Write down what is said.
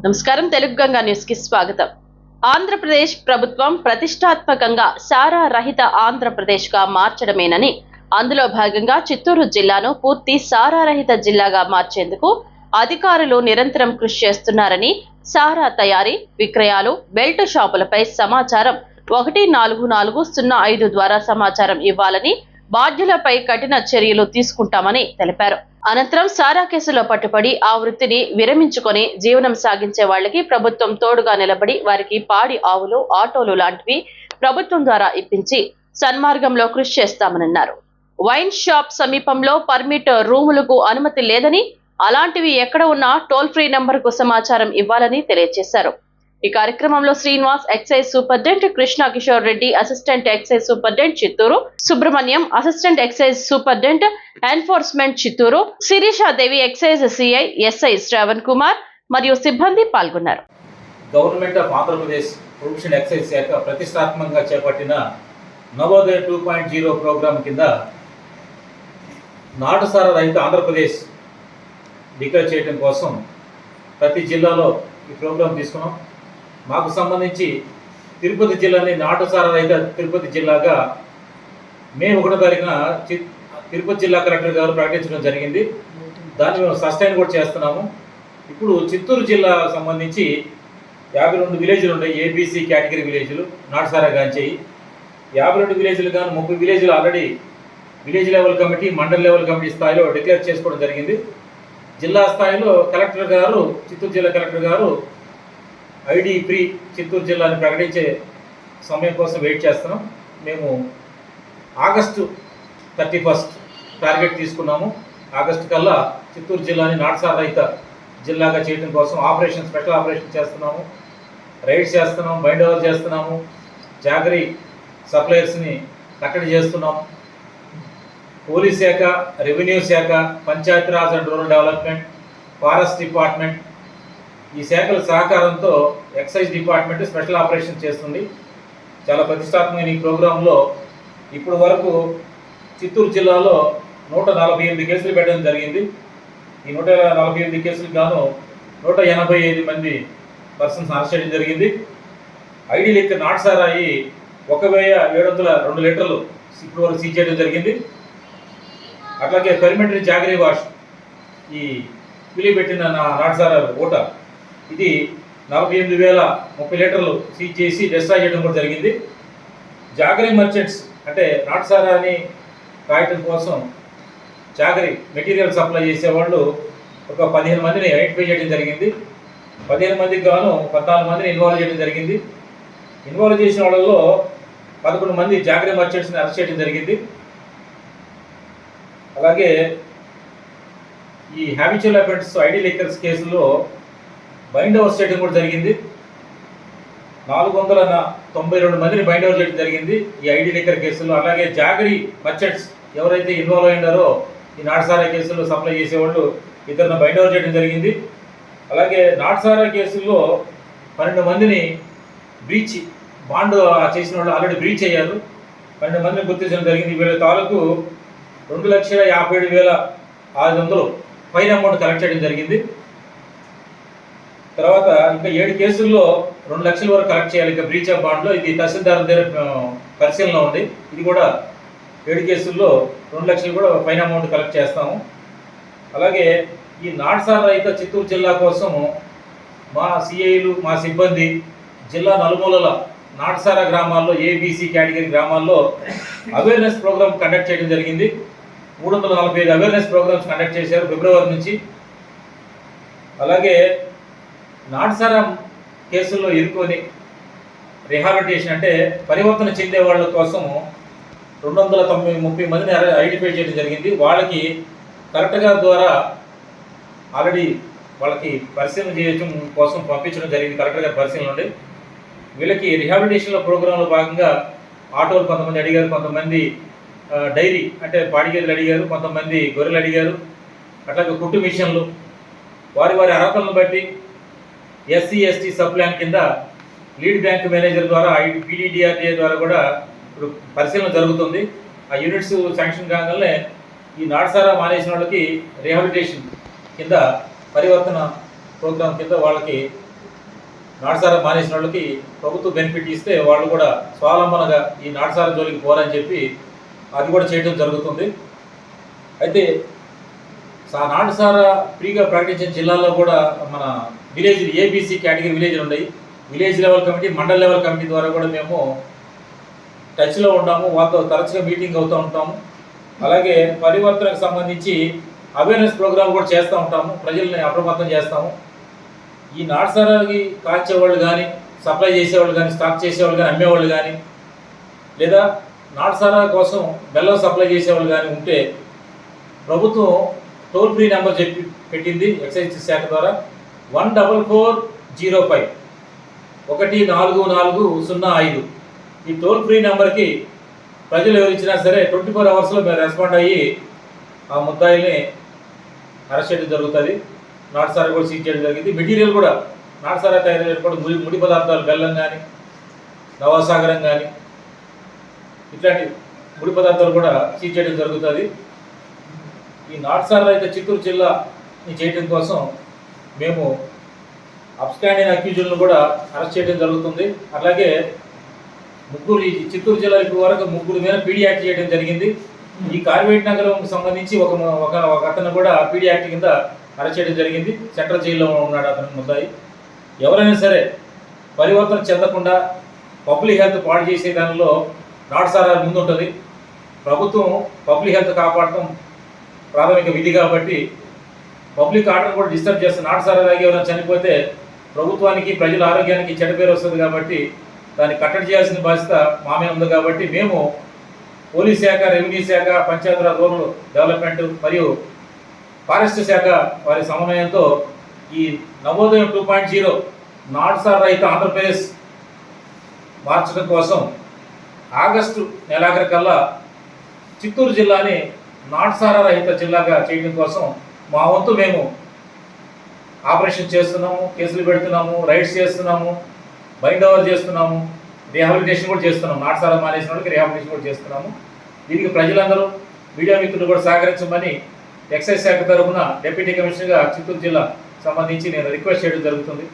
నమస్కారం తెలుగు గంగా న్యూస్కి స్వాగతం. ఆంధ్రప్రదేశ్ ప్రభుత్వం ప్రతిష్టాత్మకంగా సారా రహిత ఆంధ్రప్రదేశ్గా మార్చడమేనని అందులో భాగంగా చిత్తూరు జిల్లాను పూర్తి సారా రహిత జిల్లాగా మార్చేందుకు అధికారులు నిరంతరం కృషి చేస్తున్నారని సారా తయారీ విక్రయాలు బెల్ట్ షాపులపై సమాచారం ఒకటి నాలుగు నాలుగు సున్నా ఐదు ద్వారా సమాచారం ఇవ్వాలని బాధ్యులపై కఠిన చర్యలు తీసుకుంటామని తెలిపారు. అనంతరం సారా కేసులో పట్టుబడి ఆ వృత్తిని విరమించుకొని జీవనం సాగించే వాళ్ళకి ప్రభుత్వం తోడుగా నిలబడి వారికి పాడి ఆవులు ఆటోలు లాంటివి ప్రభుత్వం ద్వారా ఇప్పించి సన్మార్గంలో కృషి చేస్తామన్నారు వైన్ షాప్ సమీపంలో పర్మిట్ రూములకు అనుమతి లేదని అలాంటివి ఎక్కడ ఉన్నా టోల్ ఫ్రీ నంబర్కు సమాచారం ఇవ్వాలని తెలియజేశారు. ఈ కార్యక్రమంలో Srinivas excise superintendent Krishna Kishore Reddy assistant excise superintendent Chittoor Subrahmanyam assistant excise superintendent enforcement Chittoor Sirishadevi excise CI SI Shravan Kumar మరియు సిబ్బంది పాల్గొన్నారు. Government of Andhra Pradesh profession excise శాఖ ప్రతిష్టాత్మకంగా చేపట్టిన Navodaya two point zero program కింద నాటుసార రహిత Andhra Pradesh declare చేయడం కోసం ప్రతి జిల్లాలో ఈ ప్రోగ్రాం తీసుకున్నాం. మాకు సంబంధించి తిరుపతి జిల్లాని నాటుసార రహిత తిరుపతి జిల్లాగా మే ఒకటో తారీఖున చి- తిరుపతి జిల్లా కలెక్టర్ గారు ప్రకటించడం జరిగింది. దాన్ని మేము సస్టైన్ కూడా చేస్తున్నాము. ఇప్పుడు చిత్తూరు జిల్లా సంబంధించి యాభై రెండు విలేజ్లు ఉన్నాయి ఏబీసీ కేటగిరీ విలేజ్లు నాటుసారా గాంచేయి. యాభై రెండు విలేజ్లు కానీ ముప్పై విలేజ్లు already village level committee mandal level committee స్థాయిలో డిక్లేర్ చేసుకోవడం జరిగింది. జిల్లా స్థాయిలో కలెక్టర్ గారు చిత్తూరు జిల్లా కలెక్టర్ గారు ఐడి ఫ్రీ చిత్తూరు జిల్లాని ప్రకటించే సమయం కోసం వెయిట్ చేస్తున్నాం. మేము ఆగస్టు థర్టీ ఫస్ట్ టార్గెట్ తీసుకున్నాము. ఆగస్టు కల్లా చిత్తూరు జిల్లాని నాటుసార రహిత జిల్లాగా చేయడం కోసం ఆపరేషన్ స్పెషల్ ఆపరేషన్ చేస్తున్నాము. రైడ్స్ చేస్తున్నాము బైండ్ ఓవర్ చేస్తున్నాము. జాగరీ సప్లయర్స్ని కట్టడి చేస్తున్నాం. పోలీస్ శాఖ రెవెన్యూ శాఖ Panchayati Raj and rural development forest department ఈ శాఖల సహకారంతో ఎక్సైజ్ డిపార్ట్మెంట్ స్పెషల్ ఆపరేషన్ చేస్తుంది. చాలా ప్రతిష్టాత్మకమైన ఈ ప్రోగ్రాంలో ఇప్పుడు వరకు చిత్తూరు జిల్లాలో నూట నలభై ఎనిమిది కేసులు పెట్టడం జరిగింది. ఈ నూట నలభై ఎనిమిది కేసులకు గాను నూట ఎనభై ఐదు మంది పర్సన్స్ అరెస్ట్ చేయడం జరిగింది. ఐడి లెక్క నాటుసారాయి ఒక వెయ్యి ఏడు వందల రెండు లీటర్లు ఇప్పుడు వరకు సీజ్ చేయడం జరిగింది. అట్లాగే పెరిమెంటరీ జాగరీ వాష్ ఈ పిలి పెట్టిన నా నాటుసారా ఓట ఇది నలభై ఎనిమిది వేల ముప్పై లీటర్లు సీజ్ చేసి డిస్ట్రాయ్ చేయడం కూడా జరిగింది. జాగరీ మర్చెంట్స్ అంటే నాటుసారాని కాయటం కోసం జాగరీ మెటీరియల్ సప్లై చేసేవాళ్ళు ఒక పదిహేను మందిని ఐడెంటిఫై చేయడం జరిగింది. పదిహేను మందికి గాను పద్నాలుగు మందిని ఇన్వాల్వ్ చేయడం జరిగింది. ఇన్వాల్వ్ చేసిన వాళ్ళలో పదకొండు మంది జాగరీ మర్చెంట్స్ని అరెస్ట్ చేయడం జరిగింది. అలాగే ఈ హ్యాబిచువల్ ఎఫెక్ట్స్ ఐడి లిక్కర్స్ కేసులో బైండ్ ఓవర్ చేయడం కూడా జరిగింది. నాలుగు వందల తొంభై రెండు మందిని బైండ్ ఓవర్ చేయడం జరిగింది. ఈ ఐడి లిక్కర్ కేసులో అలాగే జాగరి మర్చెంట్స్ ఎవరైతే ఇన్వాల్వ్ అయినారో ఈ నాటసారా కేసులో సప్లై చేసేవాళ్ళు ఇద్దరిని బైండ్ ఓవర్ చేయడం జరిగింది. అలాగే నాటసారా కేసుల్లో పన్నెండు మందిని బ్రీచ్ బాండ్ చేసిన వాళ్ళు ఆల్రెడీ బ్రీచ్ అయ్యారు. పన్నెండు మందిని గుర్తించడం జరిగింది. వీళ్ళ తాలూకు రెండు లక్షల యాభై ఏడు వేల ఆరు వందలు ఫైన్ అమౌంట్ కలెక్ట్ చేయడం జరిగింది. తర్వాత ఇంకా ఏడు కేసుల్లో రెండు లక్షల వరకు కలెక్ట్ చేయాలి. ఇంకా బ్రీచ్ ఆఫ్ బాండ్లో ఇది తహసీల్దార్ దగ్గర పరిశీలన ఉంది. ఇది కూడా ఏడు కేసుల్లో రెండు లక్షలు కూడా ఫైన్ అమౌంట్ కలెక్ట్ చేస్తాము. అలాగే ఈ నాట్సార్ రైత చిత్తూరు జిల్లా కోసం మా సిఐలు మా సిబ్బంది జిల్లా నలుమూలల నాటసార గ్రామాల్లో ఏబీసీ కేటగిరీ గ్రామాల్లో అవేర్నెస్ ప్రోగ్రామ్ కండక్ట్ చేయడం జరిగింది. మూడు వందల నలభై ఐదు అవేర్నెస్ ప్రోగ్రామ్స్ కండక్ట్ చేశారు ఫిబ్రవరి నుంచి. అలాగే నాటసారం కేసుల్లో ఇరుకొని రిహాబిలిటేషన్ అంటే పరివర్తన చెందే వాళ్ళ కోసం రెండు వందల తొంభై ముప్పై మందిని ఐడెంటిఫై చేయడం జరిగింది. వాళ్ళకి కరెక్ట్గా ద్వారా ఆల్రెడీ వాళ్ళకి పరిశీలన చేయడం కోసం పంపించడం జరిగింది. కరెక్ట్గా పరిశీలన నుండి వీళ్ళకి రిహాబిలిటేషన్లో ప్రోగ్రాంలో భాగంగా ఆటోలు కొంతమంది అడిగారు కొంతమంది డైరీ అంటే పాడిగేదలు అడిగారు కొంతమంది గొర్రెలు అడిగారు అట్లాగే కుట్టు మిషన్లు వారి వారి అర్హతలను బట్టి ఎస్సీ ఎస్టీ సబ్ ప్లాన్ కింద లీడ్ బ్యాంక్ మేనేజర్ ద్వారా ఐడి పీడీడీఆర్డీఏ ద్వారా కూడా ఇప్పుడు పరిశీలన జరుగుతుంది. ఆ యూనిట్స్ శాంక్షన్ కాగానే ఈ నాటసారా మానేసిన వాళ్ళకి రిహాబిలిటేషన్ కింద పరివర్తన ప్రోగ్రాం కింద వాళ్ళకి నాటుసారా మానేసిన వాళ్ళకి ప్రభుత్వ బెనిఫిట్ ఇస్తే వాళ్ళు కూడా స్వావలంబనగా ఈ నాటుసారా జోలికి పోరని చెప్పి అది కూడా చేయడం జరుగుతుంది. అయితే సా- నాటుసారా ఫ్రీగా ప్రకటించిన జిల్లాల్లో కూడా మన విలేజ్ ఏబీసీ కేటగిరీ విలేజ్లు ఉన్నాయి. Village level committee mandal level committee ద్వారా కూడా మేము టచ్లో ఉంటాము వాళ్ళతో తరచుగా మీటింగ్ అవుతూ ఉంటాము. అలాగే పరివర్తనకు సంబంధించి అవేర్నెస్ ప్రోగ్రామ్ కూడా చేస్తూ ఉంటాము ప్రజల్ని అప్రమత్తం చేస్తాము. ఈ నాటుసారాలకి కాల్చేవాళ్ళు కానీ సప్లై చేసేవాళ్ళు కానీ స్టాక్ చేసేవాళ్ళు కానీ అమ్మేవాళ్ళు కానీ లేదా నాటుసారా కోసం బెల్లం సప్లై చేసేవాళ్ళు కానీ ఉంటే ప్రభుత్వం టోల్ ఫ్రీ నెంబర్ చెప్పి పెట్టింది ఎక్సైజ్ శాఖ ద్వారా one double four zero five ఒకటి నాలుగు నాలుగు సున్నా ఐదు. ఈ టోల్ ఫ్రీ నెంబర్కి ప్రజలు ఎవరిచ్చినా సరే ట్వంటీ ఫోర్ అవర్స్లో మేము రెస్పాండ్ అయ్యి ఆ ముద్దాయిల్ని అరెస్ట్ చేయడం జరుగుతుంది. నాటుసారా కూడా సీజ్ చేయడం జరిగింది. మెటీరియల్ కూడా నాటుసారా తయారు చేయడం ముడి ముడి పదార్థాలు బెల్లం కానీ నవాసాగరం కానీ ఇట్లాంటి ముడి పదార్థాలు కూడా సీజ్ చేయడం జరుగుతుంది. ఈ నాట్సార్ అయితే చిత్తూరు జిల్లాని చేయడం కోసం మేము అబ్స్టాండింగ్ అక్యూజులను కూడా అరెస్ట్ చేయడం జరుగుతుంది. అలాగే ముగ్గురు ఈ చిత్తూరు జిల్లా ఇప్పుడు వరకు ముగ్గురు మీద పీడీ యాక్ట్ చేయడం జరిగింది. ఈ కార్వేట్ నగరం సంబంధించి ఒక ఒక ఒక అతను కూడా పీడీ యాక్ట్ కింద అరెస్ట్ చేయడం జరిగింది. సెంట్రల్ జైల్లో ఉన్నాడు అతను ముద్దాయి. ఎవరైనా సరే పరివర్తన చెందకుండా పబ్లిక్ హెల్త్ పాడు చేసే దానిలో నాటుసారా ముందుంటుంది. ప్రభుత్వం పబ్లిక్ హెల్త్ కాపాడటం ప్రాథమిక విధి కాబట్టి పబ్లిక్ ఆర్డర్ కూడా డిస్టర్బ్ చేస్తుంది నాటు సార్ ఎవరైనా చనిపోతే ప్రభుత్వానికి ప్రజల ఆరోగ్యానికి చెడ్డ పేరు వస్తుంది కాబట్టి దాన్ని కట్టడి చేయాల్సిన బాధ్యత మామే ఉంది కాబట్టి మేము పోలీస్ శాఖ రెవెన్యూ శాఖ పంచాయతీరాజ్ రూరల్ డెవలప్మెంట్ మరియు ఫారెస్ట్ శాఖ వారి సమన్వయంతో ఈ నవోదయం టూ పాయింట్ జీరో నాటుసార్ రైతు ఆంధ్రప్రదేశ్ మార్చడం కోసం ఆగస్టు నెలాఖరు కల్లా చిత్తూరు జిల్లాని నాటుసారా రహిత జిల్లాగా చేయడం కోసం మా వంతు మేము ఆపరేషన్ చేస్తున్నాము కేసులు పెడుతున్నాము రైడ్స్ చేస్తున్నాము బైండ్ ఓవర్ చేస్తున్నాము రిహాబిలిటేషన్ కూడా చేస్తున్నాము. నాటుసారా మానేసిన వాళ్ళకి రిహాబిలిటేషన్ కూడా చేస్తున్నాము. దీనికి ప్రజలందరూ మీడియా మిత్రులు కూడా సహకరించమని ఎక్సైజ్ శాఖ తరఫున డిప్యూటీ కమిషనర్గా చిత్తూరు జిల్లా సంబంధించి నేను రిక్వెస్ట్ చేయడం జరుగుతుంది.